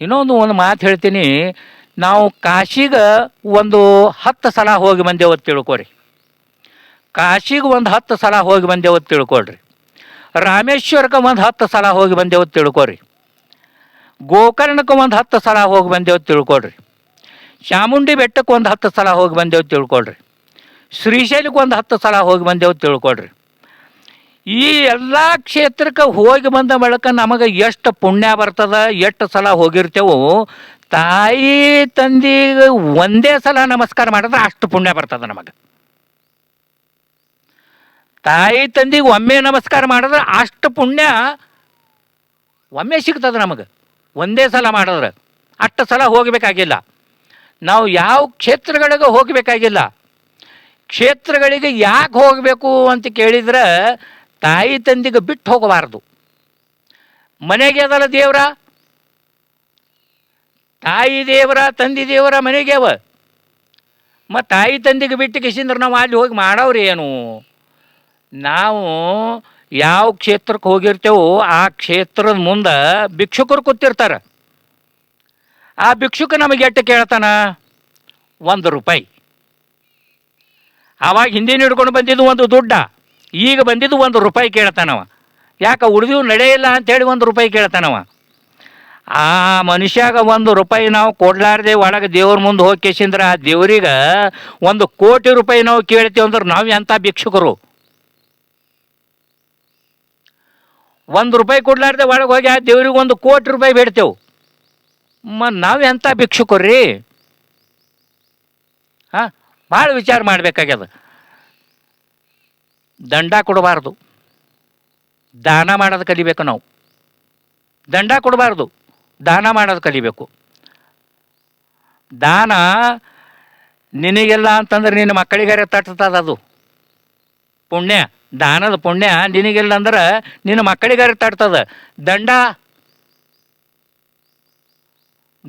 ಇನ್ನೊಂದು ಒಂದು ಮಾತು ಹೇಳ್ತೀನಿ. ನಾವು ಕಾಶಿಗೆ ಒಂದು ಹತ್ತು ಸಲ ಹೋಗಿ ಬಂದೇವು ಅಂತ ಕಾಶಿಗೆ ಒಂದು ಹತ್ತು ಸಲ ಹೋಗಿ ಬಂದೇವು ತಿಳ್ಕೊಳ್ರಿ. ರಾಮೇಶ್ವರಕ್ಕೆ ಒಂದು ಹತ್ತು ಸಲ ಹೋಗಿ ಬಂದೇವು ಅಂತ ತಿಳ್ಕೊರಿ ಗೋಕರ್ಣಕ್ಕೆ ಒಂದು ಹತ್ತು ಸಲ ಹೋಗಿ ಬಂದೇವು ತಿಳ್ಕೊಳ್ರಿ. ಚಾಮುಂಡಿ ಬೆಟ್ಟಕ್ಕೆ ಒಂದು ಹತ್ತು ಸಲ ಹೋಗಿ ಬಂದೇವು ತಿಳ್ಕೊಳ್ರಿ. ಶ್ರೀಶೈಲಕ್ಕೆ ಒಂದು ಹತ್ತು ಸಲ ಹೋಗಿ ಬಂದೇವು ತಿಳ್ಕೊಳ್ರಿ. ಈ ಎಲ್ಲ ಕ್ಷೇತ್ರಕ್ಕೆ ಹೋಗಿ ಬಂದ ಬಳಿಕ ನಮಗೆ ಎಷ್ಟು ಪುಣ್ಯ ಬರ್ತದ, ಎಷ್ಟು ಸಲ ಹೋಗಿರ್ತೇವೋ, ತಾಯಿ ತಂದಿಗೆ ಒಂದೇ ಸಲ ನಮಸ್ಕಾರ ಮಾಡಿದ್ರೆ ಅಷ್ಟು ಪುಣ್ಯ ಬರ್ತದ ನಮಗೆ. ತಾಯಿ ತಂದಿಗೆ ಒಮ್ಮೆ ನಮಸ್ಕಾರ ಮಾಡಿದ್ರೆ ಅಷ್ಟು ಪುಣ್ಯ ಒಮ್ಮೆ ಸಿಗ್ತದ ನಮಗೆ. ಒಂದೇ ಸಲ ಮಾಡಿದ್ರೆ ಅಷ್ಟು ಸಲ ಹೋಗಬೇಕಾಗಿಲ್ಲ. ನಾವು ಯಾವ ಕ್ಷೇತ್ರಗಳಿಗೆ ಹೋಗಬೇಕಾಗಿಲ್ಲ. ಕ್ಷೇತ್ರಗಳಿಗೆ ಯಾಕೆ ಹೋಗಬೇಕು ಅಂತ ಕೇಳಿದ್ರೆ ತಾಯಿ ತಂದೆಗೆ ಬಿಟ್ಟು ಹೋಗಬಾರ್ದು. ಮನೆಗೆ ಅದಲ್ಲ ದೇವರ? ತಾಯಿ ದೇವರ, ತಂದೆ ದೇವರ ಮನೆಗೆ ಅವ. ಮತ್ತು ತಾಯಿ ತಂದೆಗೆ ಬಿಟ್ಟು ಕಿಸಿಂದ್ರೆ ನಾವು ಅಲ್ಲಿ ಹೋಗಿ ಮಾಡೋರು ಏನು? ನಾವು ಯಾವ ಕ್ಷೇತ್ರಕ್ಕೆ ಹೋಗಿರ್ತೇವೋ ಆ ಕ್ಷೇತ್ರದ ಮುಂದೆ ಭಿಕ್ಷುಕರು ಕೂತಿರ್ತಾರೆ. ಆ ಭಿಕ್ಷುಕ ನಮಗೆ ಎಟ್ಟು ಕೇಳ್ತಾನ? ಒಂದು ರೂಪಾಯಿ. ಆವಾಗ ಹಿಂದಿನ ಹಿಡ್ಕೊಂಡು ಬಂದಿದ್ದು ಒಂದು ದುಡ್ಡ. ಈಗ ಬಂದಿದ್ದು ಒಂದು ರೂಪಾಯಿ ಕೇಳ್ತಾನವ. ಯಾಕೆ ಉಳಿದಿವು ನಡೆಯಿಲ್ಲ ಅಂತೇಳಿ ಒಂದು ರೂಪಾಯಿ ಕೇಳ್ತಾನವ. ಆ ಮನುಷ್ಯಾಗ ಒಂದು ರೂಪಾಯಿ ನಾವು ಕೊಡ್ಲಾರ್ದೆ ಒಳಗೆ ದೇವ್ರ ಮುಂದೆ ಹೋಗಿ ಕೇಸಿಂದ್ರೆ ಆ ದೇವ್ರಿಗೆ ಒಂದು ಕೋಟಿ ರೂಪಾಯಿ ನಾವು ಕೇಳ್ತೀವಿ ಅಂದ್ರೆ ನಾವು ಎಂಥ ಭಿಕ್ಷುಕರು? ಒಂದು ರೂಪಾಯಿ ಕೊಡ್ಲಾರ್ದೆ ಒಳಗೆ ಹೋಗಿ ಆ ದೇವ್ರಿಗೆ ಒಂದು ಕೋಟಿ ರೂಪಾಯಿ ಬೇಡ್ತೇವೆ. ಮ ನಾವು ಎಂಥ ಭಿಕ್ಷುಕರು ರೀ? ಹಾಂ, ಭಾಳ ವಿಚಾರ ಮಾಡಬೇಕಾಗ್ಯದ. ದಂಡ ಕೊಡಬಾರ್ದು. ದಾನ ಮಾಡೋದು ಕಲಿಬೇಕು ನಾವು. ದಂಡ ಕೊಡಬಾರ್ದು. ದಾನ ಮಾಡೋದು ಕಲಿಬೇಕು. ದಾನ ನಿನಗೆಲ್ಲ ಅಂತಂದ್ರೆ ನಿನ್ನ ಮಕ್ಕಳಿಗಾರೆ ತಟ್ತದ ಅದು. ಪುಣ್ಯ, ದಾನದ ಪುಣ್ಯ ನಿನಗೆಲ್ಲ ಅಂದ್ರೆ ನಿನ್ನ ಮಕ್ಕಳಿಗಾರೆ ತಟ್ತದ. ದಂಡ.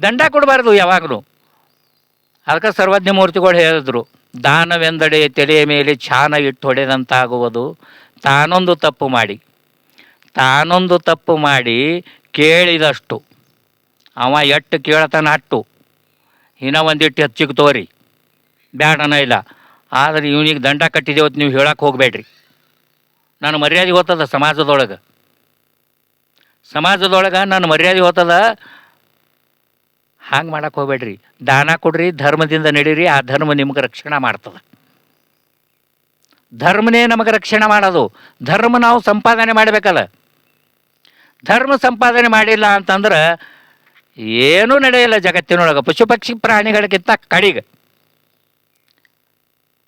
ದಂಡ ಕೊಡಬಾರ್ದು ಯಾವಾಗಲೂ. ಅದಕ್ಕೆ ಸರ್ವಜ್ಞ ಮೂರ್ತಿಗಳು ಹೇಳಿದ್ರು. ದಾನವೆಂದಡೆ ತಲೆಯ ಮೇಲೆ ಛಾನ ಇಟ್ಟು ಹೊಡೆದಂತಾಗುವುದು. ತಾನೊಂದು ತಪ್ಪು ಮಾಡಿ. ತಾನೊಂದು ತಪ್ಪು ಮಾಡಿ ಕೇಳಿದಷ್ಟು. ಅವ ಎಟ್ಟು ಕೇಳತನ ಅಟ್ಟು. ಇನ್ನ ಒಂದಿಟ್ಟು ಹೆಚ್ಚಿಗೆ ತೋರಿ. ಬ್ಯಾಡನ ಇಲ್ಲ. ಆದರೆ ಇವನಿಗೆ ದಂಡ ಕಟ್ಟಿದೇವತ್ತು ನೀವು ಹೇಳಕ್ಕೆ ಹೋಗಬೇಡ್ರಿ. ನಾನು ಮರ್ಯಾದೆ ಹೋತದ ಸಮಾಜದೊಳಗೆ. ಸಮಾಜದೊಳಗೆ ನನ್ನ ಮರ್ಯಾದೆ ಹೋಗ್ತದ ಹಾಂಗೆ ಮಾಡಕ್ಕೆ ಹೋಗ್ಬೇಡ್ರಿ. ದಾನ ಕೊಡ್ರಿ, ಧರ್ಮದಿಂದ ನಡೀರಿ, ಆ ಧರ್ಮ ನಿಮ್ಗೆ ರಕ್ಷಣೆ ಮಾಡ್ತದೆ. ಧರ್ಮನೇ ನಮಗೆ ರಕ್ಷಣೆ ಮಾಡೋದು. ಧರ್ಮ ನಾವು ಸಂಪಾದನೆ ಮಾಡಬೇಕಲ್ಲ. ಧರ್ಮ ಸಂಪಾದನೆ ಮಾಡಿಲ್ಲ ಅಂತಂದ್ರೆ ಏನೂ ನಡೆಯಲ್ಲ ಜಗತ್ತಿನೊಳಗೆ. ಪಶು ಪಕ್ಷಿ ಪ್ರಾಣಿಗಳಿಗಿಂತ ಕಡಿಗ.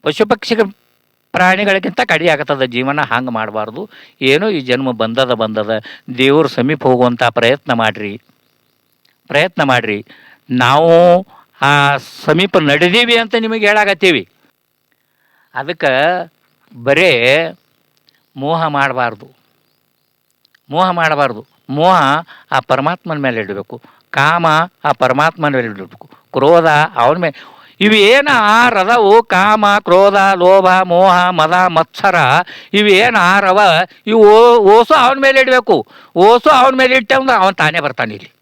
ಪಶು ಪಕ್ಷಿ ಪ್ರಾಣಿಗಳಿಗಿಂತ ಕಡಿ ಆಗತ್ತದ ಜೀವನ ಹಂಗೆ ಮಾಡಬಾರ್ದು. ಏನೋ ಈ ಜನ್ಮ ಬಂದದ ಬಂದದ. ದೇವ್ರ ಸಮೀಪ ಹೋಗುವಂಥ ಪ್ರಯತ್ನ ಮಾಡಿರಿ. ಪ್ರಯತ್ನ ಮಾಡಿರಿ. ನಾವು ಆ ಸಮೀಪ ನಡೆದೀವಿ ಅಂತ ನಿಮಗೆ ಹೇಳಾಕತ್ತೀವಿ. ಅದಕ್ಕೆ ಬರೇ ಮೋಹ ಮಾಡಬಾರ್ದು. ಮೋಹ ಮಾಡಬಾರ್ದು. ಮೋಹ ಆ ಪರಮಾತ್ಮನ ಮೇಲೆ ಇಡಬೇಕು. ಕಾಮ ಆ ಪರಮಾತ್ಮನ ಮೇಲೆ ಇಡಬೇಕು. ಕ್ರೋಧ ಅವನ ಮೇಲೆ. ಇವೇನು ಆರದವು? ಕಾಮ, ಕ್ರೋಧ, ಲೋಭ, ಮೋಹ, ಮದ, ಮತ್ಸರ ಇವೇನು ಆರವ? ಇವು ಓಸು ಅವನ ಮೇಲೆ ಇಡಬೇಕು. ಓಸು ಅವನ ಮೇಲೆ ಇಟ್ಟೆ ಅವನು ತಾನೇ ಬರ್ತಾನೆ ಇಲ್ಲಿ.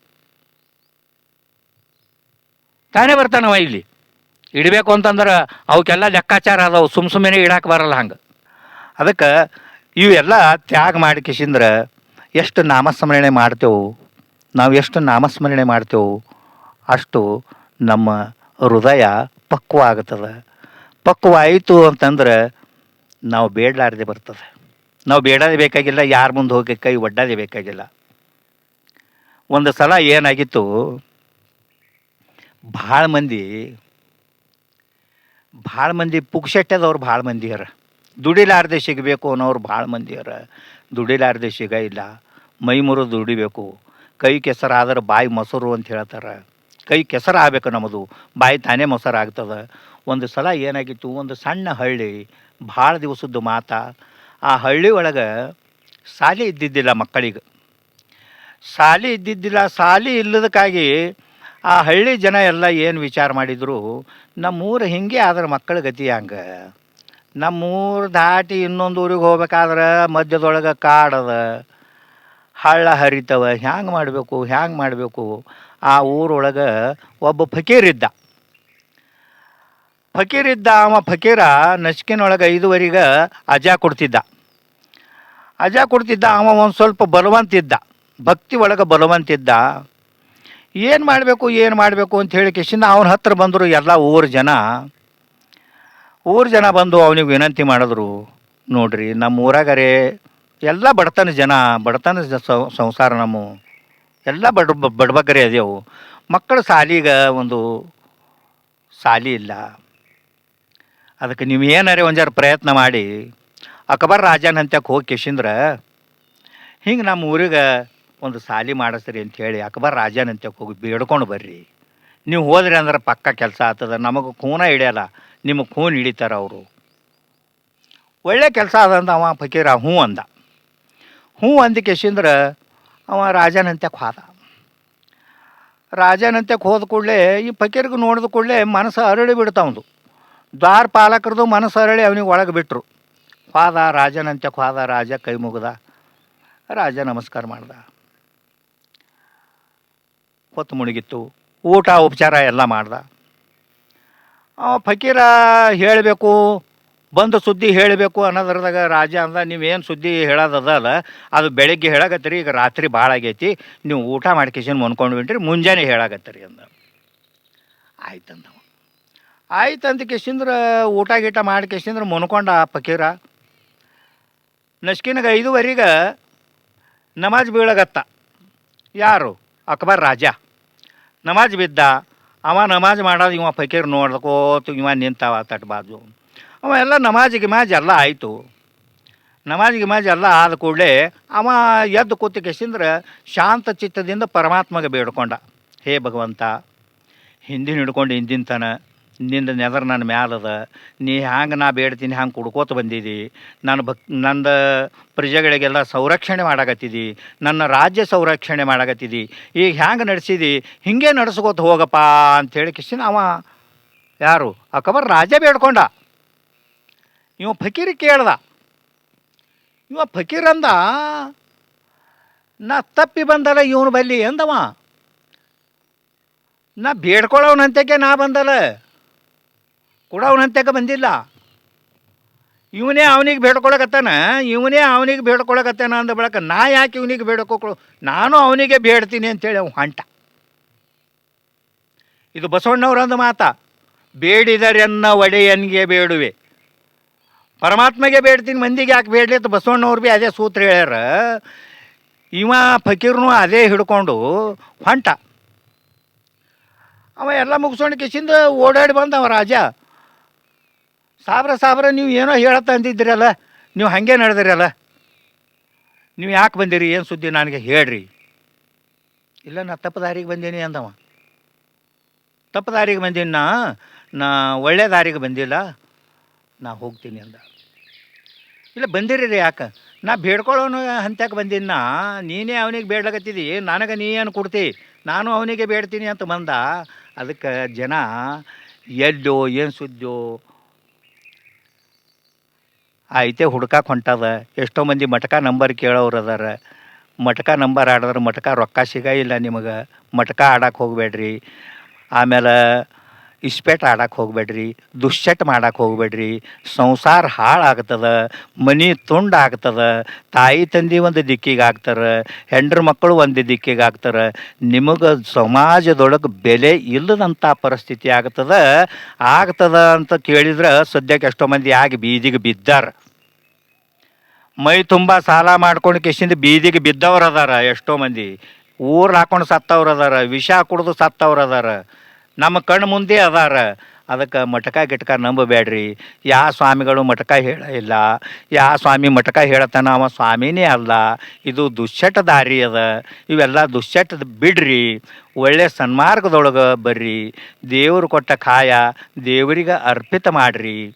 ತಾನೇ ಬರ್ತಾನವ ಇಲ್ಲಿ? ಇಡಬೇಕು ಅಂತಂದ್ರೆ ಅವಕ್ಕೆಲ್ಲ ಲೆಕ್ಕಾಚಾರ ಅದಾವು, ಸುಮ್ ಸುಮ್ಮನೆ ಇಡಕ್ಕೆ ಬರಲ್ಲ ಹಂಗೆ. ಅದಕ್ಕೆ ಇವೆಲ್ಲ ತ್ಯಾಗ ಮಾಡಿ ಕಿಸಿಂದ್ರೆ ಎಷ್ಟು ನಾಮಸ್ಮರಣೆ ಮಾಡ್ತೇವೆ, ನಾವು ಎಷ್ಟು ನಾಮಸ್ಮರಣೆ ಮಾಡ್ತೇವೆ, ಅಷ್ಟು ನಮ್ಮ ಹೃದಯ ಪಕ್ವ ಆಗ್ತದೆ. ಪಕ್ವ ಆಯಿತು ಅಂತಂದ್ರೆ ನಾವು ಬೇಡಲಾರ್ದೆ ಬರ್ತದೆ. ನಾವು ಬೇಡದೆ ಬೇಕಾಗಿಲ್ಲ, ಯಾರ ಮುಂದೆ ಹೋಗಿ ಕೈ ಒಡ್ಡದೆ ಬೇಕಾಗಿಲ್ಲ. ಒಂದು ಸಲ ಏನಾಗಿತ್ತು ಭಾಳ ಮಂದಿ ಭಾಳ ಮಂದಿ ಪುಕ್ಸೆಟ್ಟದವ್ರು ಭಾಳ ಮಂದಿ ಅರ. ದುಡಿಲಾರ್ದೆ ಸಿಗಬೇಕು ಅನ್ನೋರು ಭಾಳ ಮಂದಿ ಅರ. ದುಡಿಲಾರ್ದೆ ಸಿಗ ಇಲ್ಲ. ಮೈ ದುಡಿಬೇಕು. ಕೈ ಕೆಸರಾದ್ರೆ ಬಾಯಿ ಮೊಸರು ಅಂತ ಹೇಳ್ತಾರೆ. ಕೈ ಕೆಸರು ಆಗ್ಬೇಕು ನಮ್ಮದು. ಬಾಯಿ ತಾನೇ ಮೊಸರು ಆಗ್ತದೆ. ಒಂದು ಸಲ ಏನಾಗಿತ್ತು, ಒಂದು ಸಣ್ಣ ಹಳ್ಳಿ, ಭಾಳ ದಿವಸದ್ದು ಮಾತ. ಆ ಹಳ್ಳಿ ಒಳಗೆ ಸಾಲಿ ಇದ್ದಿದ್ದಿಲ್ಲ ಮಕ್ಕಳಿಗೆ. ಸಾಲಿ ಇದ್ದಿದ್ದಿಲ್ಲ, ಸಾಲಿ ಇಲ್ಲದಕ್ಕಾಗಿ ಆ ಹಳ್ಳಿ ಜನ ಎಲ್ಲ ಏನು ವಿಚಾರ ಮಾಡಿದ್ರು, ನಮ್ಮೂರು ಹಿಂಗೆ ಆದ್ರೆ ಮಕ್ಕಳ ಗತಿ ಹಂಗೆ. ನಮ್ಮೂರು ದಾಟಿ ಇನ್ನೊಂದು ಊರಿಗೆ ಹೋಗ್ಬೇಕಾದ್ರೆ ಮಧ್ಯದೊಳಗೆ ಕಾಡದ, ಹಳ್ಳ ಹರಿತವ, ಹ್ಯಾಂಗೆ ಮಾಡಬೇಕು ಹ್ಯಾಂಗೆ ಮಾಡಬೇಕು. ಆ ಊರೊಳಗೆ ಒಬ್ಬ ಫಕೀರಿದ್ದ ಫಕೀರಿದ್ದ ಅವ ಫಕೀರ ನಸ್ಕಿನೊಳಗೆ ಐದುವರೆಗೆ ಅಜಾ ಕೊಡ್ತಿದ್ದ. ಅಜಾ ಕೊಡ್ತಿದ್ದ, ಅವ ಒಂದು ಸ್ವಲ್ಪ ಬಲವಂತಿದ್ದ ಭಕ್ತಿ ಒಳಗೆ ಬಲವಂತಿದ್ದ ಏನು ಮಾಡಬೇಕು ಏನು ಮಾಡಬೇಕು ಅಂತ ಹೇಳಿ ಕಿಶಿಂದ ಅವನ ಹತ್ರ ಬಂದರು ಎಲ್ಲ ಊರ ಜನ. ಊರ ಜನ ಬಂದು ಅವನಿಗೆ ವಿನಂತಿ ಮಾಡಿದ್ರು, ನೋಡ್ರಿ ನಮ್ಮ ಊರಾಗರೆ ಎಲ್ಲ ಬಡತನ ಜನ, ಬಡತನ ಸಂಸಾರ ನಮ್ಮ, ಎಲ್ಲ ಬಡ ಬಡಬಗ್ಗರೆ ಅದೇವು. ಮಕ್ಕಳ ಸಾಲಿಗ ಒಂದು ಸಾಲಿ ಇಲ್ಲ. ಅದಕ್ಕೆ ನೀವು ಏನಾರೇ ಒಂದು ಪ್ರಯತ್ನ ಮಾಡಿ, ಅಕ್ಬರ್ ರಾಜನ ಹಂತಕ್ಕೆ ಹೋಗಿ ಕಿಶಿಂದ್ರ, ಹಿಂಗೆ ನಮ್ಮ ಊರಿಗೆ ಒಂದು ಸಾಲಿ ಮಾಡಿಸ್ರಿ ಅಂತ ಹೇಳಿ ಅಕ್ಬರ್ ರಾಜನಂತೆ ಹೋಗಿ ಬೇಡ್ಕೊಂಡು ಬರ್ರಿ. ನೀವು ಹೋದ್ರಿ ಅಂದ್ರೆ ಪಕ್ಕ ಕೆಲಸ ಆಗ್ತದೆ, ನಮಗೆ ಖೂನ ಹಿಡಿಯಲ್ಲ, ನಿಮಗೆ ಖೂನ್ ಹಿಡಿತಾರೆ ಅವರು. ಒಳ್ಳೆ ಕೆಲಸ ಅದಂದ ಅವ ಫಕೀರ, ಹ್ಞೂ ಅಂದ. ಹ್ಞೂ ಅಂದ ಕೇಶಿಂದ್ರ, ಅವ ರಾಜನಂತ್ಯಕ್ಕೆ ಹೋದ. ರಾಜನಂತ್ಯಕ್ಕೆ ಹೋದ ಕೂಡಲೇ ಈ ಫಕೀರ್ಗೆ ನೋಡಿದ ಕೂಡಲೇ ಮನಸ್ಸು ಅರಳಿ ಬಿಡ್ತಾವಂದು ದ್ವಾರ ಪಾಲಕರದು ಮನಸ್ಸು ಅರಳಿ ಅವನಿಗೆ ಒಳಗೆ ಬಿಟ್ಟರು ಹೋದ ರಾಜನಂತ್ಯಕ್ಕೆ ಹೋದ, ರಾಜ ಕೈ ಮುಗ್ದ. ರಾಜ ನಮಸ್ಕಾರ ಮಾಡ್ದ. ಹೊತ್ತು ಮುಳುಗಿತ್ತು. ಊಟ, ಉಪಚಾರ ಎಲ್ಲ ಮಾಡ್ದ. ಫಕೀರ ಹೇಳಬೇಕು, ಬಂದು ಸುದ್ದಿ ಹೇಳಬೇಕು ಅನ್ನೋದ್ರದಾಗ ರಾಜ ಅಂದ ನೀವೇನು ಸುದ್ದಿ ಹೇಳೋದದಲ್ಲ ಅದು ಬೆಳಗ್ಗೆ ಹೇಳಾಗತ್ತೀರಿ ಈಗ ರಾತ್ರಿ ಭಾಳ ಆಗೈತಿ, ನೀವು ಊಟ ಮಾಡ್ಕೇಶನ್ ಮನ್ಕೊಂಡು ಬಿಟ್ರಿ ಮುಂಜಾನೆ ಹೇಳಾಗತ್ತೀರಿ ಅಂದ. ಆಯ್ತಂದ. ಆಯ್ತು ಅಂತ ಊಟ ಗೀಟ ಮಾಡಿ ಕೇಸಿಂದ್ರ ಮುನ್ಕೊಂಡ ಫಕೀರ. ನಸ್ಕಿನಾಗ ಐದುವರೆಗೆ ನಮಾಜ್ ಬೀಳಗತ್ತ. ಯಾರು? ಅಕ್ಬರ್ ರಾಜ. ನಮಾಜ್ ಬಿದ್ದ, ಅವ ನಮಾಜ್ ಮಾಡೋದು ಇವ ಫಕೀರ್ ನೋಡ್ಕೋತ ಇವ ನಿಂತಾವ ತಟ್ ಬಾಜು. ಅವ ಎಲ್ಲ ನಮಾಜ್ ಗಿಮಾಜ್ ಎಲ್ಲ ಆಯಿತು. ನಮಾಜ್ ಗಿಮಾಜ್ ಎಲ್ಲ ಆದ ಕೂಡಲೇ ಅವ ಎದ್ದು ಕೂತು ಕೆಸಿಂದ್ರೆ ಶಾಂತ ಚಿತ್ತದಿಂದ ಪರಮಾತ್ಮಗೆ ಬೇಡ್ಕೊಂಡ. ಹೇ ಭಗವಂತ, ಹಿಂದಿನ ಹಿಡ್ಕೊಂಡು ಹಿಂದಿನ ತನ. ನಿಂದ ನೆದರ್ ನನ್ನ ಮ್ಯಾಲದ ನೀ ಹ್ಯಾಂಗೆ ನಾ ಬೇಡ್ತೀನಿ, ಹ್ಯಾಂಗೆ ಕುಡ್ಕೋತ ಬಂದಿದ್ದಿ ನನ್ನ ಭಕ್, ನಂದು ಪ್ರಜೆಗಳಿಗೆಲ್ಲ ಸಂರಕ್ಷಣೆ ಮಾಡಾಕತ್ತಿದಿ. ನನ್ನ ರಾಜ್ಯ ಸಂರಕ್ಷಣೆ ಮಾಡಾಕತ್ತಿದ್ದಿ ಈಗ ಹ್ಯಾಂಗೆ ನಡೆಸಿದಿ? ಹಿಂಗೆ ನಡೆಸ್ಕೋತ ಹೋಗಪ್ಪ ಅಂಥೇಳಿ ಕಿಶನ್ ಅವ. ಯಾರು? ಅಕಬರ್ ರಾಜ ಬೇಡ್ಕೊಂಡ. ಇವ ಫಕೀರ್ ಕೇಳ್ದ. ಇವ ಫಕೀರ್ ಅಂದ, ನಾ ತಪ್ಪಿ ಬಂದಲ್ಲ ಇವನು ಬಲ್ಲಿ ಎಂದವ ನಾ ಬೇಡ್ಕೊಳ್ಳೋನಂತಕ್ಕೆ ನಾ ಬಂದಲ್ಲ. ಕೊಡೋನಂತಕ್ಕೆ ಬಂದಿಲ್ಲ. ಇವನೇ ಅವನಿಗೆ ಬೇಡ್ಕೊಳಕತ್ತಾನ, ಇವನೇ ಅವನಿಗೆ ಬೇಡ್ಕೊಳಕತ್ತಾನ ಅಂದ ಬಳಕ ನಾ ಯಾಕೆ ಇವನಿಗೆ ಬೇಡ್ಕೊಳು, ನಾನು ಅವನಿಗೆ ಬೇಡ್ತೀನಿ ಅಂತೇಳಿ ಅವ ಹೊಂಟ. ಇದು ಬಸವಣ್ಣವ್ರಂದ ಮಾತ, ಬೇಡಿದರೆನ್ನ ಒಡೆಯನ್ಗೆ ಬೇಡುವೆ. ಪರಮಾತ್ಮಗೆ ಬೇಡ್ತೀನಿ, ಮಂದಿಗೆ ಯಾಕೆ ಬೇಡಲಿ ಅಂತ ಬಸವಣ್ಣವ್ರು ಭೀ ಅದೇ ಸೂತ್ರ ಹೇಳ್ಯಾರ. ಇವ ಫಕೀರ್ನು ಅದೇ ಹಿಡ್ಕೊಂಡು ಹೊಂಟ. ಅವ ಎಲ್ಲ ಮುಗಿಸ್ಕೊಂಡು ಕಿಸಿಂದ ಓಡಾಡಿ ಬಂದವ ರಾಜ. ಸಾಬ್ರ ಸಾಬ್ರ ನೀವು ಏನೋ ಹೇಳತ್ತ ಅಂದಿದ್ದೀರಲ್ಲ, ನೀವು ಹಾಗೆ ನಡೆದಿರಲ್ಲ. ನೀವು ಯಾಕೆ ಬಂದಿರಿ? ಏನು ಸುದ್ದಿ ನನಗೆ ಹೇಳ್ರಿ. ಇಲ್ಲ, ನಾ ತಪ್ಪು ದಾರಿಗೆ ಬಂದೀನಿ ಅಂದವ. ತಪ್ಪು ದಾರಿಗೆ ಬಂದೀನಿ ನಾ ನಾ ಒಳ್ಳೆ ದಾರಿಗೆ ಬಂದಿಲ್ಲ, ನಾ ಹೋಗ್ತೀನಿ ಅಂದ. ಇಲ್ಲ ಬಂದಿರಿ ರೀ ಯಾಕೆ? ನಾ ಬೇಡ್ಕೊಳ್ಳೋನು ಹಂತಕ್ಕೆ ಬಂದಿನ ನೀನೇ ಅವನಿಗೆ ಬೇಡ್ಲಕತ್ತಿದಿ. ನನಗೆ ನೀ ಏನು ಕೊಡ್ತಿ? ನಾನು ಅವನಿಗೆ ಬೇಡ್ತೀನಿ ಅಂತ ಬಂದ. ಅದಕ್ಕೆ ಜನ ಎಲ್ಲೋ ಏನು ಸುದ್ದಿಯೋ ಆಯ್ತೆ ಹುಡ್ಕಾಕ್ ಹೊಂಟದ. ಎಷ್ಟೋ ಮಂದಿ ಮಟಕ ನಂಬರ್ ಕೇಳೋರು ಅದಾರ. ಮಟಕ ನಂಬರ್ ಆಡಿದ್ರೆ ಮಟಕ ರೊಕ್ಕ ಸಿಗ ಇಲ್ಲ ನಿಮಗೆ. ಮಟಕ ಆಡಕ್ಕೆ ಹೋಗಬೇಡ್ರಿ. ಆಮೇಲೆ ಇಸ್ಪೇಟ್ ಆಡಕ್ಕೆ ಹೋಗಬೇಡ್ರಿ, ದುಶ್ಚಟ ಮಾಡಕ್ಕೆ ಹೋಗಬೇಡ್ರಿ, ಸಂಸಾರ ಹಾಳಾಗ್ತದ, ಮನೆ ತುಂಡು ಆಗ್ತದ, ತಾಯಿ ತಂದೆ ಒಂದು ದಿಕ್ಕಿಗೆ ಆಗ್ತಾರೆ, ಹೆಂಡ್ರ ಮಕ್ಕಳು ಒಂದು ದಿಕ್ಕಿಗೆ ಆಗ್ತಾರೆ, ನಿಮಗೆ ಸಮಾಜದೊಳಗೆ ಬೆಲೆ ಇಲ್ಲದಂಥ ಪರಿಸ್ಥಿತಿ ಆಗ್ತದ ಆಗ್ತದ ಅಂತ ಕೇಳಿದ್ರೆ ಸದ್ಯಕ್ಕೆ ಎಷ್ಟೋ ಮಂದಿ ಆಗಿ ಬೀದಿಗೆ ಬಿದ್ದಾರ. ಮೈ ತುಂಬ ಸಾಲ ಮಾಡ್ಕೊಂಡು ಕೆಸಿಂದ ಬೀದಿಗೆ ಬಿದ್ದವ್ರು ಅದಾರ ಎಷ್ಟೋ ಮಂದಿ. ಊರು ಹಾಕೊಂಡು ಸತ್ತವ್ರು ಅದಾರ, ವಿಷ ಕುಡಿದು ಸತ್ತವ್ರು ಅದಾರ. ನಮ್ಮ ಕಣ್ಣು ಮುಂದೆ ಅದಾರ. ಅದಕ್ಕೆ ಮಟಕ ಗಿಟಕ ನಂಬಬೇಡ್ರಿ. ಯಾ ಸ್ವಾಮಿಗಳು ಮಟಕ ಹೇಳ ಇಲ್ಲ. ಯಾ ಸ್ವಾಮಿ ಮಟಕ ಹೇಳತ್ತಾನ ಅವ ಸ್ವಾಮಿನೇ ಅಲ್ಲ. ಇದು ದುಶ್ಚಟ ದಾರಿ ಅದ. ಇವೆಲ್ಲ ದುಶ್ಚಟ ಬಿಡ್ರಿ. ಒಳ್ಳೆ ಸನ್ಮಾರ್ಗದೊಳಗೆ ಬರ್ರಿ. ದೇವರು ಕೊಟ್ಟ ಕಾಯ ದೇವರಿಗೆ ಅರ್ಪಿತ ಮಾಡ್ರಿ.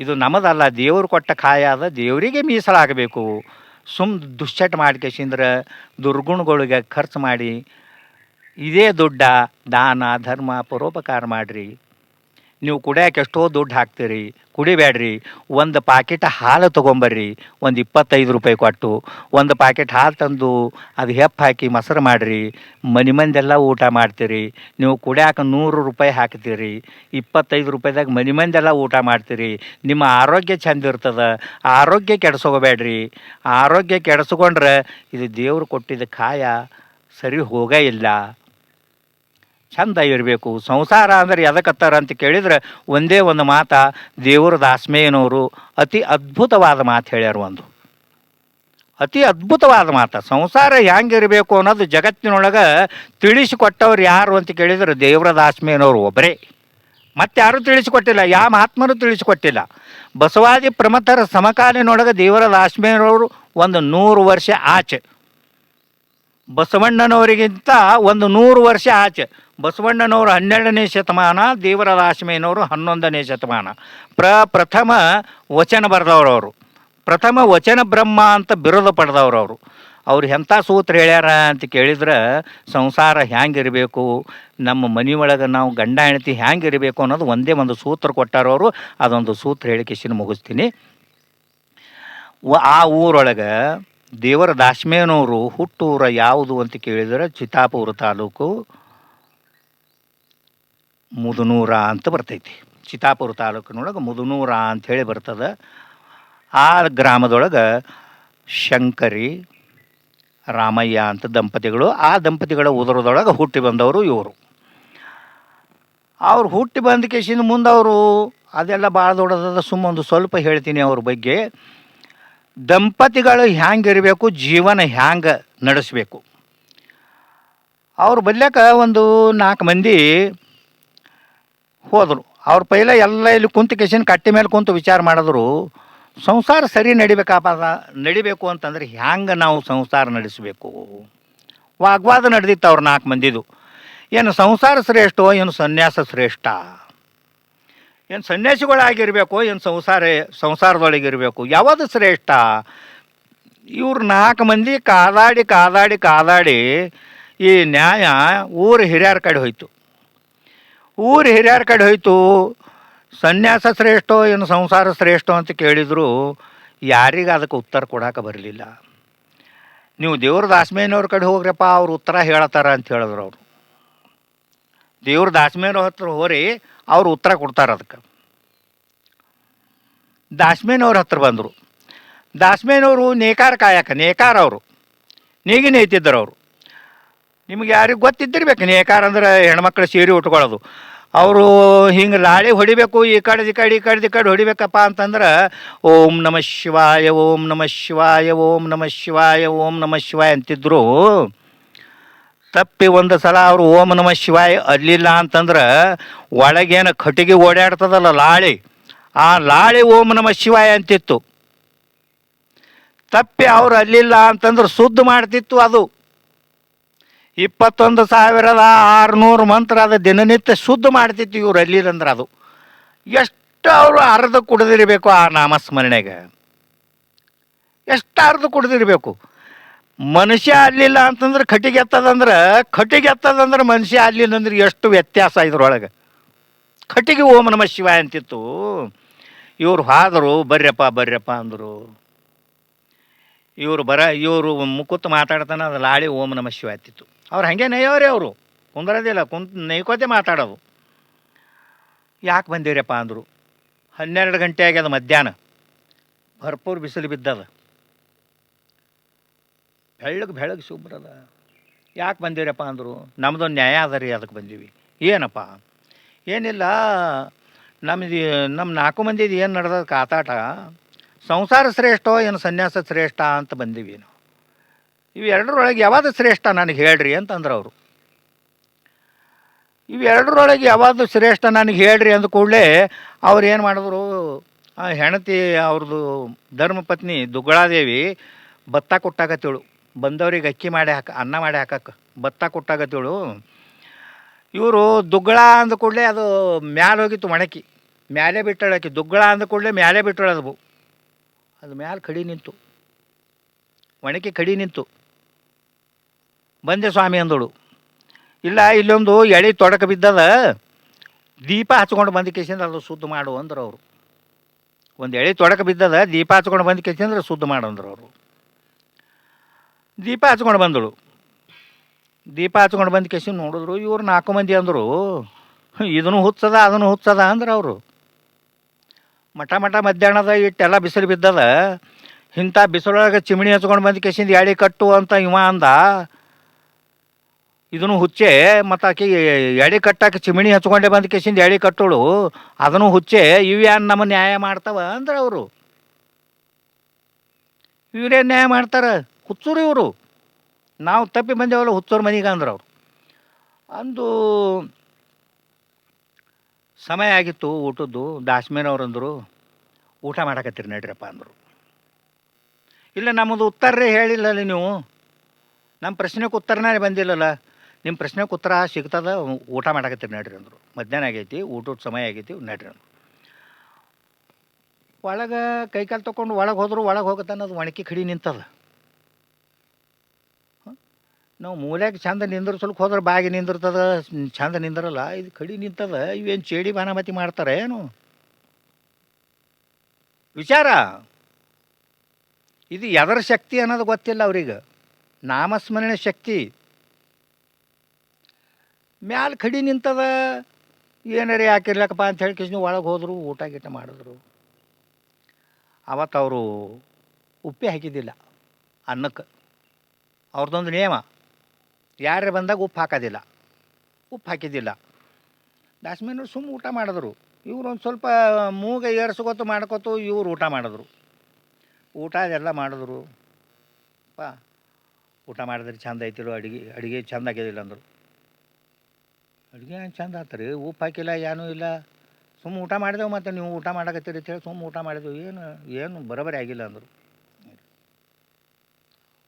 ಇದು ನಮ್ಮದಲ್ಲ. ದೇವರು ಕೊಟ್ಟ ಕಾಯ ಅದ ದೇವರಿಗೆ ಮೀಸಲಾಗಬೇಕು. ಸುಮ್ ದುಶ್ಚಟ ಮಾಡ್ಕೇಶಿಂದ್ರೆ ದುರ್ಗುಣಗಳಿಗೆ ಖರ್ಚು ಮಾಡಿ ಇದೇ ದುಡ್ಡ ದಾನ, ಧರ್ಮ, ಪರೋಪಕಾರ ಮಾಡಿರಿ. ನೀವು ಕುಡಿಯೋಕೆ ಎಷ್ಟೋ ದುಡ್ಡು ಹಾಕ್ತೀರಿ, ಕುಡಿಬೇಡ್ರಿ. ಒಂದು ಪಾಕೆಟ್ ಹಾಲು ತೊಗೊಂಬರ್ರಿ, ಒಂದು ಇಪ್ಪತ್ತೈದು ರೂಪಾಯಿ ಕೊಟ್ಟು. ಒಂದು ಪಾಕೆಟ್ ಹಾಲು ತಂದು ಅದು ಹೆಪ್ಪು ಹಾಕಿ ಮೊಸರು ಮಾಡಿರಿ. ಮನೆ ಮಂದೆಲ್ಲ ಊಟ ಮಾಡ್ತೀರಿ. ನೀವು ಕುಡ್ಯಾಕೆ ನೂರು ರೂಪಾಯಿ ಹಾಕ್ತೀರಿ. ಇಪ್ಪತ್ತೈದು ರೂಪಾಯಿದಾಗ ಮನೆ ಮಂದೆಲ್ಲ ಊಟ ಮಾಡ್ತೀರಿ. ನಿಮ್ಮ ಆರೋಗ್ಯ ಚೆಂದ ಇರ್ತದೆ. ಆರೋಗ್ಯ ಕೆಡಿಸ್ಕೋಬೇಡ್ರಿ. ಆರೋಗ್ಯ ಕೆಡಿಸ್ಕೊಂಡ್ರೆ ಇದು ದೇವರು ಕೊಟ್ಟಿದ್ದ ಕಾಯ ಸರಿ ಹೋಗೇ ಇಲ್ಲ. ಚಂದ ಇರಬೇಕು. ಸಂಸಾರ ಅಂದ್ರೆ ಎದಕ್ಕತ್ತಾರ ಅಂತ ಕೇಳಿದ್ರೆ ಒಂದೇ ಒಂದು ಮಾತ, ದೇವರ ದಾಸ್ಮೇಯನವರು ಅತಿ ಅದ್ಭುತವಾದ ಮಾತು ಹೇಳ್ಯಾರ ಒಂದು. ಅತಿ ಅದ್ಭುತವಾದ ಮಾತು. ಸಂಸಾರ ಹೆಂಗಿರಬೇಕು ಅನ್ನೋದು ಜಗತ್ತಿನೊಳಗೆ ತಿಳಿಸಿಕೊಟ್ಟವ್ರು ಯಾರು ಅಂತ ಕೇಳಿದರೆ ದೇವರ ದಾಸ್ಮೇಯನವರು ಒಬ್ಬರೇ ಮತ್ತೆ ಯಾರೂ ತಿಳಿಸಿಕೊಟ್ಟಿಲ್ಲ ಯಾವ ಮಹಾತ್ಮರು ತಿಳಿಸಿಕೊಟ್ಟಿಲ್ಲ. ಬಸವಾದಿ ಪ್ರಮಥರ ಸಮಕಾಲೀನೊಳಗೆ ದೇವರ ದಾಸ್ಮೇಯನವರು ಒಂದು ನೂರು ವರ್ಷ ಆಚೆ. ಬಸವಣ್ಣನವರಿಗಿಂತ ಒಂದು ನೂರು ವರ್ಷ ಆಚೆ. ಬಸವಣ್ಣನವರು ಹನ್ನೆರಡನೇ ಶತಮಾನ ದೇವರ ದಾಸಮೇನವರು ಹನ್ನೊಂದನೇ ಶತಮಾನ. ಪ್ರ, ಪ್ರಥಮ ವಚನ ಬರೆದವ್ರು ಅವರು. ಪ್ರಥಮ ವಚನ ಬ್ರಹ್ಮ ಅಂತ ಬಿರುದು ಪಡೆದವ್ರು ಅವರು. ಅವ್ರು ಎಂಥ ಸೂತ್ರ ಹೇಳ್ಯಾರ ಅಂತ ಕೇಳಿದ್ರೆ, ಸಂಸಾರ ಹ್ಯಾಂಗಿರಬೇಕು, ನಮ್ಮ ಮನೆಯೊಳಗೆ ನಾವು ಗಂಡ ಹೆಂಡತಿ ಹ್ಯಾಂಗಿರಬೇಕು ಅನ್ನೋದು ಒಂದೇ ಒಂದು ಸೂತ್ರ ಕೊಟ್ಟಾರವರು ಅದೊಂದು ಸೂತ್ರ ಹೇಳಿಕೆಸಿನ ಮುಗಿಸ್ತೀನಿ. ಆ ಊರೊಳಗೆ ದೇವರ ದಾಶ್ಮೇನವರು ಹುಟ್ಟೂರ ಯಾವುದು ಅಂತ ಕೇಳಿದರೆ, ಚಿತ್ತಾಪುರ ತಾಲೂಕು ಮುದುನೂರ ಅಂತ ಬರ್ತೈತಿ. ಚಿತ್ತಾಪುರ ತಾಲೂಕಿನೊಳಗೆ ಮುದನೂರ ಅಂತ ಹೇಳಿ ಬರ್ತದೆ. ಆ ಗ್ರಾಮದೊಳಗೆ ಶಂಕರಿ, ರಾಮಯ್ಯ ಅಂತ ದಂಪತಿಗಳು, ಆ ದಂಪತಿಗಳ ಉದರದೊಳಗೆ ಹುಟ್ಟಿ ಬಂದವರು ಇವರು. ಅವ್ರು ಹುಟ್ಟಿ ಬಂದ ಕೇಸಿಂದ ಮುಂದೆ ಅವರು ಅದೆಲ್ಲ ಭಾಳ ದೊಡ್ಡದಾದ ಸುಮ್ಮೊಂದು ಸ್ವಲ್ಪ ಹೇಳ್ತೀನಿ ಅವ್ರ ಬಗ್ಗೆ. ದಂಪತಿಗಳು ಹ್ಯಾಂಗಿರಬೇಕು ಜೀವನ ಹ್ಯಾಂಗೆ ನಡೆಸಬೇಕು. ಅವ್ರು ಬಲ್ಯಾಕ ಒಂದು ನಾಲ್ಕು ಮಂದಿ ಹೋದರು. ಅವ್ರ ಪೈಲೆ ಎಲ್ಲ ಇಲ್ಲಿ ಕುಂತು ಕೆಸಿನ ಕಟ್ಟಿ ಮೇಲೆ ಕುಂತು ವಿಚಾರ ಮಾಡಿದ್ರು. ಸಂಸಾರ ಸರಿ ನಡಿಬೇಕಪ್ಪ ನಡಿಬೇಕು ಅಂತಂದ್ರೆ ಹ್ಯಾಂಗೆ ನಾವು ಸಂಸಾರ ನಡೆಸಬೇಕು? ವಾಗ್ವಾದ ನಡೆದಿತ್ತು ಅವ್ರು ನಾಲ್ಕು ಮಂದಿದು. ಏನು ಸಂಸಾರ ಶ್ರೇಷ್ಠ, ಏನು ಸನ್ಯಾಸ ಶ್ರೇಷ್ಠ? ಏನು ಸನ್ಯಾಸಿಗಳಾಗಿರಬೇಕು, ಏನು ಸಂಸಾರ, ಸಂಸಾರದೊಳಗಿರಬೇಕು? ಯಾವುದು ಶ್ರೇಷ್ಠ? ಇವ್ರು ನಾಲ್ಕು ಮಂದಿ ಕಾದಾಡಿ ಕಾದಾಡಿ ಕಾದಾಡಿ ಈ ನ್ಯಾಯ ಊರು ಹಿರಿಯರ ಕಡೆ ಹೋಯ್ತು. ಊರು ಹಿರಿಯರ ಕಡೆ ಹೋಯ್ತು. ಸನ್ಯಾಸ ಶ್ರೇಷ್ಠೋ, ಏನು ಸಂಸಾರ ಶ್ರೇಷ್ಠೋ ಅಂತ ಕೇಳಿದ್ರು, ಯಾರಿಗೆ ಅದಕ್ಕೆ ಉತ್ತರ ಕೊಡಕ್ಕೆ ಬರಲಿಲ್ಲ. ನೀವು ದೇವ್ರ ದಾಸ್ಮೇನವ್ರ ಕಡೆ ಹೋಗ್ರಪ್ಪ, ಅವ್ರು ಉತ್ತರ ಹೇಳತ್ತಾರ ಅಂತ ಹೇಳಿದ್ರು ಅವರು. ದೇವ್ರ ದಾಸ್ಮೇನವ್ರ ಹತ್ರ ಹೋರಿ, ಅವ್ರು ಉತ್ತರ ಕೊಡ್ತಾರೆ ಅದಕ್ಕೆ. ದಾಸ್ಮೇನವ್ರ ಹತ್ರ ಬಂದರು. ದಾಸ್ಮೇನವರು ನೇಕಾರ ಕಾಯಕ, ನೇಕಾರ ಅವರು. ನೀಗಿನ ಐತಿದ್ದರು ಅವರು. ನಿಮ್ಗೆ ಯಾರಿಗೆ ಗೊತ್ತಿದ್ದಿರ್ಬೇಕು, ನೇಕಾರ ಅಂದ್ರೆ ಹೆಣ್ಮಕ್ಳು ಸೀರೆ ಉಟ್ಕೊಳ್ಳೋದು. ಅವರು ಹಿಂಗೆ ಲಾಳಿ ಹೊಡಿಬೇಕು, ಈ ಕಡೆ ಈ ಕಡೆ ಈ ಕಡೆ ಈ ಕಡೆ ಹೊಡಿಬೇಕಪ್ಪ ಅಂತಂದ್ರೆ, ಓಂ ನಮ ಶಿವಾಯ, ಓಂ ನಮ ಶಿವಾಯ, ಓಂ ನಮ ಶಿವಾಯ, ಓಂ ನಮ ಶಿವಾಯ ಅಂತಿದ್ರು. ತಪ್ಪಿ ಒಂದು ಸಲ ಅವರು ಓಂ ನಮ ಶಿವಾಯ ಅಲ್ಲಿಲ್ಲ ಅಂತಂದ್ರೆ ಒಳಗೇನು ಕಟ್ಟಿಗೆ ಓಡಾಡ್ತದಲ್ಲ ಲಾಳಿ. ಆ ಲಾಳಿ ಓಂ ನಮ ಶಿವಾಯ ಅಂತಿತ್ತು. ತಪ್ಪಿ ಅವ್ರು ಅಲ್ಲಿಲ್ಲ ಅಂತಂದ್ರೆ ಶುದ್ಧ ಮಾಡ್ತಿತ್ತು ಅದು. ಇಪ್ಪತ್ತೊಂದು ಸಾವಿರದ ಆರುನೂರು ಮಂತ್ರ ಅದು ದಿನನಿತ್ಯ ಶುದ್ಧ ಮಾಡ್ತಿತ್ತು ಇವ್ರು ಅಲ್ಲಿರಂದ್ರೆ ಅದು. ಎಷ್ಟು ಅವರು ಅರ್ಧ ಕುಡಿದಿರಬೇಕು ಆ ನಾಮಸ್ಮರಣೆಗೆ. ಎಷ್ಟು ಅರ್ಧ ಕುಡಿದಿರಬೇಕು. ಮನುಷ್ಯ ಅಲ್ಲಿಲ್ಲ ಅಂತಂದ್ರೆ ಕಟಿಗೆ ಎತ್ತದಂದ್ರೆ ಕಟಿಗೆ ಎತ್ತದಂದ್ರೆ ಮನುಷ್ಯ ಅಲ್ಲಿಲ್ಲ ಅಂದ್ರೆ ಎಷ್ಟು ವ್ಯತ್ಯಾಸ ಇದ್ರೊಳಗೆ. ಕಟಿಗೆ ಓಂ ನಮ ಶಿವ ಅಂತಿತ್ತು. ಇವರು ಹಾದರು, ಬರ್ರಪ್ಪ ಬರ್ರಪ್ಪ ಅಂದರು. ಇವರು ಬರ, ಇವರು ಮುಕುತ್ ಮಾತಾಡ್ತಾನೆ ಅದು ಲಾಳಿ ಓಂ ನಮ ಶಿವ ಅಂತಿತ್ತು. ಅವ್ರು ಹಾಗೆ ನಯ್ಯವ್ರೆ ಅವರು. ಕುಂದ್ರದಿಲ್ಲ, ಕುಂತ್ ನೈಕೋತೆ ಮಾತಾಡೋದು. ಯಾಕೆ ಬಂದಿರಪ್ಪ ಅಂದರು. ಹನ್ನೆರಡು ಗಂಟೆ ಆಗ್ಯದ ಮಧ್ಯಾಹ್ನ. ಭರ್ಪೂರ್ ಬಿಸಿಲು ಬಿದ್ದದ. ಬೆಳ್ಳಗೆ ಬೆಳಗ್ಗೆ ಶುಭ್ರದ. ಯಾಕೆ ಬಂದಿರಪ್ಪ ಅಂದರು. ನಮ್ಮದೊಂದು ನ್ಯಾಯ ಅದ ರೀ ಅದಕ್ಕೆ ಬಂದೀವಿ. ಏನಪ್ಪ? ಏನಿಲ್ಲ. ನಮ್ದು ನಮ್ಮ ನಾಲ್ಕು ಮಂದಿದು ಏನು ನಡೆದ ಕಾತಾಟ? ಸಂಸಾರ ಶ್ರೇಷ್ಠೋ ಏನು ಸನ್ಯಾಸ ಶ್ರೇಷ್ಠ ಅಂತ ಬಂದೀವಿ ನಾವು. ಇವು ಎರಡರೊಳಗೆ ಯಾವುದು ಶ್ರೇಷ್ಠ ನನಗೆ ಹೇಳ್ರಿ ಅಂತಂದ್ರೆ ಅವರು. ಇವೆರಡರೊಳಗೆ ಯಾವಾದ ಶ್ರೇಷ್ಠ ನನಗೆ ಹೇಳ್ರಿ ಅಂದ ಕೂಡಲೇ ಅವ್ರು ಏನು ಮಾಡಿದ್ರು, ಆ ಹೆಣತಿ ಅವ್ರದ್ದು ಧರ್ಮಪತ್ನಿ ದುಗ್ಗಳಾದೇವಿ ಭತ್ತ ಕೊಟ್ಟಾಗತ್ತೇಳು ಬಂದವ್ರಿಗೆ ಅಕ್ಕಿ ಮಾಡಿ ಹಾಕ, ಅನ್ನ ಮಾಡಿ ಹಾಕಕ್ಕೆ ಭತ್ತ ಕೊಟ್ಟಾಗತ್ತೇಳು ಇವರು ದುಗ್ಗಳ ಅಂದ ಕೂಡಲೇ ಅದು ಮ್ಯಾಲೆ ಹೋಗಿತ್ತು ಒಣಕಿ ಮ್ಯಾಲೆ ಬಿಟ್ಟಳಕ್ಕೆ ದುಗ್ಗಳ ಅಂದ ಕೂಡಲೇ ಮ್ಯಾಲೆ ಬಿಟ್ಟಳು ಅದು. ಅದು ಮ್ಯಾಲೆ ಕಡಿ ನಿಂತು. ಒಣಕಿ ಕಡಿ ನಿಂತು. ಬಂದೆ ಸ್ವಾಮಿ ಅಂದಳು. ಇಲ್ಲ, ಇಲ್ಲೊಂದು ಎಳೆ ತೊಡಕ ಬಿದ್ದದ, ದೀಪ ಹಚ್ಕೊಂಡು ಬಂದ ಕೇಸಿಂದ ಅದು ಶುದ್ಧ ಮಾಡು ಅಂದ್ರೆ ಅವರು. ಒಂದು ಎಳೆ ತೊಡಕ ಬಿದ್ದದ, ದೀಪ ಹಚ್ಕೊಂಡು ಬಂದ ಕೇಸಿಂದ್ರೆ ಶುದ್ಧ ಮಾಡು ಅಂದ್ರು ಅವರು. ದೀಪ ಹಚ್ಕೊಂಡು ಬಂದಳು. ದೀಪ ಹಚ್ಕೊಂಡು ಬಂದ ಕೇಸಿ ನೋಡಿದ್ರು, ಇವ್ರು ನಾಲ್ಕು ಮಂದಿ ಅಂದರು. ಇದನ್ನು ಹುಚ್ಚದ, ಅದನ್ನು ಹುಚ್ಚದ ಅಂದ್ರೆ ಅವರು. ಮಠ ಮಠ ಮಧ್ಯಾಹ್ನದ ಇಟ್ಟೆಲ್ಲ ಬಿಸಿಲು ಬಿದ್ದದ, ಇಂಥ ಬಿಸಿಲೊಳಗೆ ಚಿಮಣಿ ಹಚ್ಕೊಂಡು ಬಂದ ಕೇಸಿಂದ ಎಳೆ ಕಟ್ಟು ಅಂತ ಇವ ಅಂದ. ಇದನ್ನು ಹುಚ್ಚೆ ಮತ್ತು ಆಕೆ ಎಡೆ ಕಟ್ಟಾಕ ಚಿಮಣಿ ಹಚ್ಕೊಂಡೆ ಬಂದ ಕೇಸಿಂದ ಎಡೆ ಕಟ್ಟೋಳು, ಅದನ್ನು ಹುಚ್ಚೆ ಇವ್ಯಾನ್ ನಮ್ಮ ನ್ಯಾಯ ಮಾಡ್ತಾವ ಅಂದ್ರೆ ಅವರು. ಇವ್ರೇನು ನ್ಯಾಯ ಮಾಡ್ತಾರೆ? ಹುಚ್ಚೂರು ಇವರು. ನಾವು ತಪ್ಪಿ ಬಂದೇವಲ್ಲ ಹುಚ್ಚೂರು ಮನೆಗೆ ಅಂದ್ರೆ ಅವ್ರು. ಅಂದು ಸಮಯ ಆಗಿತ್ತು ಊಟದ್ದು ದಾಸ್ಮೇನವ್ರು ಅಂದರು, ಊಟ ಮಾಡಕತ್ತೀರಿ ನಡ್ರಪ್ಪ ಅಂದರು. ಇಲ್ಲ ನಮ್ಮದು ಉತ್ತರೇ ಹೇಳಿಲ್ಲಲ್ಲ ನೀವು. ನಮ್ಮ ಪ್ರಶ್ನೆಗೆ ಉತ್ತರನೇ ಬಂದಿಲ್ಲಲ್ಲ. ನಿಮ್ಮ ಪ್ರಶ್ನೆಗೆ ಉತ್ತರ ಸಿಗ್ತದ, ಊಟ ಮಾಡಾಕತ್ತೀರಿ ನಡ್ರಿ ಅಂದರು. ಮಧ್ಯಾಹ್ನ ಆಗೈತಿ, ಊಟದ ಸಮಯ ಆಗೈತಿ, ನಡ್ರಿ ಅಂದರು. ಒಳಗೆ ಕೈಕಾಲು ತೊಗೊಂಡು ಒಳಗೆ ಹೋದ್ರು, ಒಳಗೆ ಹೋಗುತ್ತೆ ಅನ್ನೋದು ಒಣಕಿ ಕಡಿ ನಿಂತದ? ನಾವು ಮೂಲೆಗೆ ಚಂದ ಸ್ವಲ್ಪ ಹೋದ್ರೆ ಬಾಗಿ ನಿಂದಿರ್ತದ ಚಂದ ನಿಂದ್ರಲ್ಲ, ಇದು ಕಡಿ ನಿಂತದ, ಇವೇನು ಚೇಡಿ ಬಾನಾಮತಿ ಮಾಡ್ತಾರೆ ಏನು? ವಿಚಾರ? ಇದು ಎದರ ಶಕ್ತಿ ಅನ್ನೋದು ಗೊತ್ತಿಲ್ಲ ಅವ್ರಿಗೆ. ನಾಮಸ್ಮರಣೆ ಶಕ್ತಿ. ಮ್ಯಾಲ ಕಡಿ ನಿಂತದ, ಏನಾರ ಯಾಕಿರ್ಲಕ್ಕಪ್ಪ ಅಂತ ಹೇಳಿ ಕಿಸ್ನು ಒಳಗೆ ಹೋದರು, ಊಟ ಗೀಟ ಮಾಡಿದ್ರು. ಅವತ್ತು ಅವರು ಉಪ್ಪೇ ಹಾಕಿದ್ದಿಲ್ಲ, ಅನ್ನಕ್ಕೆ. ಅವ್ರದ್ದೊಂದು ನಿಯಮ ಯಾರೇ ಬಂದಾಗ ಉಪ್ಪು ಹಾಕೋದಿಲ್ಲ. ಉಪ್ಪು ಹಾಕಿದ್ದಿಲ್ಲ. ದಾಸ್ಮೀನವ್ರು ಸುಮ್ಮ ಊಟ ಮಾಡಿದ್ರು. ಇವರು ಒಂದು ಸ್ವಲ್ಪ ಮೂಗ ಏರ್ಸ್ಕೊತು, ಮಾಡ್ಕೊತು, ಇವ್ರು ಊಟ ಮಾಡಿದ್ರು. ಊಟ ಅದೆಲ್ಲ ಮಾಡಿದ್ರು. ಪಾ, ಊಟ ಮಾಡಿದ್ರೆ ಚಂದ ಐತಿಲ್ಲ ಅಡುಗೆ ಅಡುಗೆ ಚಂದ ಆಗ್ಯದಿಲ್ಲ ಅಂದರು. ಅಡುಗೆ ಏನು ಚಂದ ಆತು ರೀ ಉಪ್ಪು ಹಾಕಿಲ್ಲ ಏನೂ ಇಲ್ಲ. ಸುಮ್ಮ ಊಟ ಮಾಡಿದೆವು ಮತ್ತು ನೀವು ಊಟ ಮಾಡಕತ್ತೀರಿ ಅಂತೇಳಿ ಸುಮ್ಮ ಊಟ ಮಾಡಿದೆವು. ಏನು ಏನು ಬರೋಬರಿ ಆಗಿಲ್ಲ ಅಂದರು.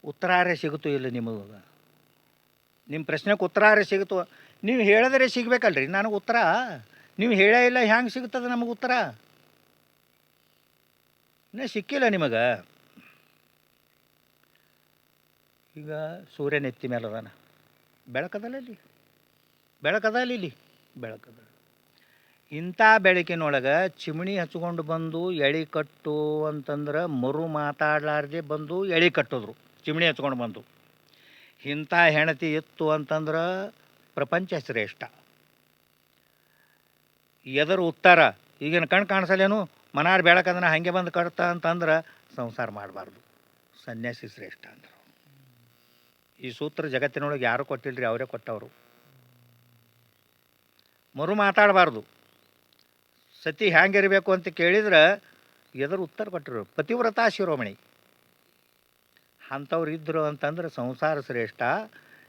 ಉತ್ತರಾರೆ ಸಿಗುತ್ತೋ ಇಲ್ಲ ನಿಮಗೆ ನಿಮ್ಮ ಪ್ರಶ್ನೆಗೆ ಉತ್ತರಾರೆ ಸಿಗುತ್ತೋ? ನೀವು ಹೇಳಿದ್ರೆ ಸಿಗಬೇಕಲ್ರಿ. ನನಗೆ ಉತ್ತರ. ನೀವು ಹೇಳೇ ಇಲ್ಲ, ಹ್ಯಾಂಗೆ ಸಿಗ್ತದೆ ನಮಗೆ ಉತ್ತರ? ಇನ್ನೂ ಸಿಕ್ಕಿಲ್ಲ ನಿಮಗೆ? ಈಗ ಸೂರ್ಯನ ಎತ್ತಿ ಮೇಲೆ ಅದಾನ. ಬೆಳಕದಲ್ಲ ಬೆಳಕದಲ್ಲ ಇಲ್ಲಿ? ಬೆಳಕದ. ಇಂಥ ಬೆಳಕಿನೊಳಗೆ ಚಿಮಣಿ ಹಚ್ಕೊಂಡು ಬಂದು ಎಳೆ ಕಟ್ಟು ಅಂತಂದ್ರೆ ಮರು ಮಾತಾಡಲಾರ್ದೆ ಬಂದು ಎಳೆ ಕಟ್ಟಿದ್ರು, ಚಿಮಣಿ ಹಚ್ಕೊಂಡು ಬಂದು. ಇಂಥ ಹೆಣತಿ ಇತ್ತು ಅಂತಂದ್ರೆ ಪ್ರಪಂಚ ಶ್ರೇಷ್ಠ. ಎದರ ಉತ್ತರ, ಈಗಿನ ಕಣ್ಣು ಕಾಣಿಸಲೇನು ಮನಾರ್ ಬೆಳಕದನ್ನ ಹಾಗೆ ಬಂದು ಕಟ್ತ ಅಂತಂದ್ರೆ ಸಂಸಾರ ಮಾಡಬಾರ್ದು. ಸನ್ಯಾಸಿ ಶ್ರೇಷ್ಠ ಅಂದರು. ಈ ಸೂತ್ರ ಜಗತ್ತಿನೊಳಗೆ ಯಾರು ಕೊಟ್ಟಿಲ್ಲರಿ ಅವರೇ ಕೊಟ್ಟವರು. ಮರು ಮಾತಾಡಬಾರ್ದು. ಸತಿ ಹ್ಯಾಂಗಿರಬೇಕು ಅಂತ ಕೇಳಿದ್ರೆ ಎದುರು ಉತ್ತರ ಕೊಟ್ಟರು, ಪತಿವ್ರತಾ ಶಿರೋಮಣಿ. ಅಂಥವ್ರು ಇದ್ದರು ಅಂತಂದ್ರೆ ಸಂಸಾರ ಶ್ರೇಷ್ಠ,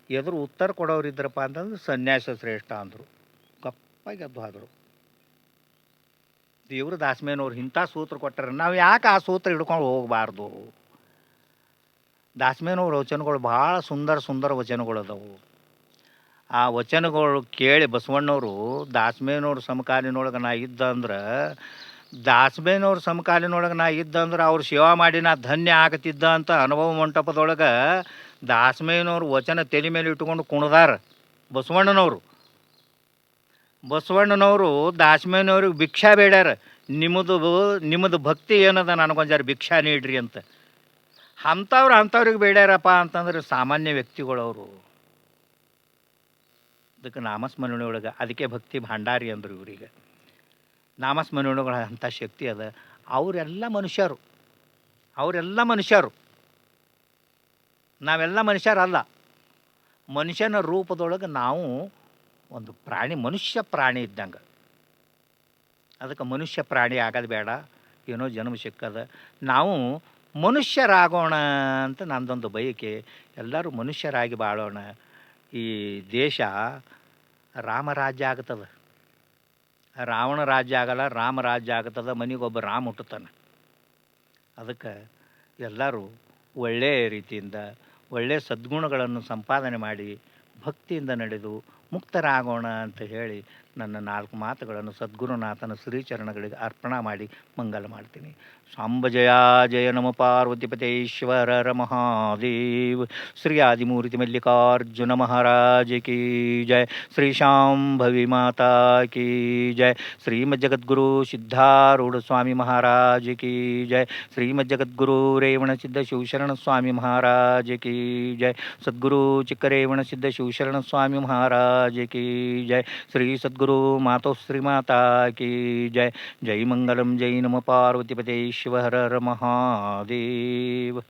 ಎದುರು ಉತ್ತರ ಕೊಡೋರು ಇದ್ರಪ್ಪ ಅಂತಂದ್ರೆ ಸನ್ಯಾಸ ಶ್ರೇಷ್ಠ ಅಂದರು. ಕಪ್ಪಾಗಿ ಎದ್ದು ಆದರು ದೇವ್ರ ದಾಸ್ಮೇನವ್ರು ಇಂಥ ಸೂತ್ರ ಕೊಟ್ಟರೆ, ನಾವು ಯಾಕೆ ಆ ಸೂತ್ರ ಹಿಡ್ಕೊಂಡು ಹೋಗಬಾರ್ದು? ದಾಸ್ಮೇನವ್ರ ವಚನಗಳು ಭಾಳ ಸುಂದರ ಸುಂದರ ವಚನಗಳು ಅದಾವು ಆ ವಚನಗಳು ಕೇಳಿ ಬಸವಣ್ಣವರು ದಾಸ್ಮೇನವ್ರ ಸಮಕಾಲೀನೊಳಗೆ ನಾ ಇದ್ದ ಅಂದ್ರೆ ಸಮಕಾಲಿನೊಳಗೆ ನಾ ಇದ್ದ ಅಂದ್ರೆ ಅವ್ರು ಸೇವಾ ಮಾಡಿ ನಾ ಧನ್ಯ ಆಗತ್ತಿದ್ದ ಅಂತ ಅನುಭವ ಮಂಟಪದೊಳಗೆ ದಾಸಮೇನವ್ರ ವಚನ ತಲೆ ಮೇಲೆ ಇಟ್ಕೊಂಡು ಕುಣದಾರ ಬಸವಣ್ಣನವರು. ಬಸವಣ್ಣನವರು ದಾಸ್ಮೇನವ್ರಿಗೆ ಭಿಕ್ಷಾ ಬೇಡ್ಯಾರ, ನಿಮ್ಮದು ನಿಮ್ಮದು ಭಕ್ತಿ ಏನದ ನನಗೊಂಜಾರು ಜರ ಭಿಕ್ಷಾ ನೀಡ್ರಿ ಅಂತ. ಅಂಥವ್ರು ಅಂಥವ್ರಿಗೆ ಬೇಡ್ಯಾರಪ್ಪ ಅಂತಂದ್ರೆ ಸಾಮಾನ್ಯ ವ್ಯಕ್ತಿಗಳವರು. ಅದಕ್ಕೆ ನಾಮಸ್ಮರಣೆ ಒಳಗೆ ಅದಕ್ಕೆ ಭಕ್ತಿ ಭಂಡಾರಿ ಅಂದರು ಇವರಿಗೆ. ನಾಮಸ್ಮರಣೆ ಒಳಗೆ ಅಂಥ ಶಕ್ತಿ ಅದ. ಅವರೆಲ್ಲ ಮನುಷ್ಯರು. ಅವರೆಲ್ಲ ಮನುಷ್ಯರು. ನಾವೆಲ್ಲ ಮನುಷ್ಯರಲ್ಲ. ಮನುಷ್ಯನ ರೂಪದೊಳಗೆ ನಾವು ಒಂದು ಪ್ರಾಣಿ, ಮನುಷ್ಯ ಪ್ರಾಣಿ ಇದ್ದಂಗೆ. ಅದಕ್ಕೆ ಮನುಷ್ಯ ಪ್ರಾಣಿ ಆಗೋದು ಬೇಡ. ಏನೋ ಜನ್ಮ ಸಿಕ್ಕದ ನಾವು ಮನುಷ್ಯರಾಗೋಣ ಅಂತ ನಂದೊಂದು ಬಯಕೆ. ಎಲ್ಲರೂ ಮನುಷ್ಯರಾಗಿ ಬಾಳೋಣ. ಈ ದೇಶ ರಾಮರಾಜ್ಯ ಆಗ್ತದೆ ರಾವಣ ರಾಜ್ಯ ಆಗಲ್ಲ, ರಾಮ ರಾಜ್ಯ ಆಗ್ತದೆ ಮನೆಗೊಬ್ಬ ರಾಮ ಹುಟ್ಟುತ್ತಾನೆ. ಅದಕ್ಕೆ ಎಲ್ಲರೂ ಒಳ್ಳೆಯ ರೀತಿಯಿಂದ ಒಳ್ಳೆಯ ಸದ್ಗುಣಗಳನ್ನು ಸಂಪಾದನೆ ಮಾಡಿ ಭಕ್ತಿಯಿಂದ ನಡೆದು ಮುಕ್ತರಾಗೋಣ ಅಂತ ಹೇಳಿ ನನ್ನ ನಾಲ್ಕು ಮಾತುಗಳನ್ನು ಸದ್ಗುರುನಾಥನ ಶ್ರೀಚರಣಗಳಿಗೆ ಅರ್ಪಣೆ ಮಾಡಿ ಮಂಗಲ ಮಾಡ್ತೀನಿ. सांब जया जय नम पार्वतीपतेश्वर महादेव। श्री आदिमूर्ति मल्लिकार्जुन महाराज की जय। श्री शाम्भवी माता की जय। श्रीमज्जगद्गुरु सिद्धारूढ़ स्वामी महाराज की जय। श्रीमज्जगद्गुरु रेवण सिद्ध शिवशरण स्वामी महाराज की जय। सद्गुरु चिक्करेवण सिद्ध शिवशरण स्वामी महाराज की जय। श्री सद्गुरु मातो श्री माता की जय। जय मंगलम, जय नम पार्वतीपते हर हर महादेव।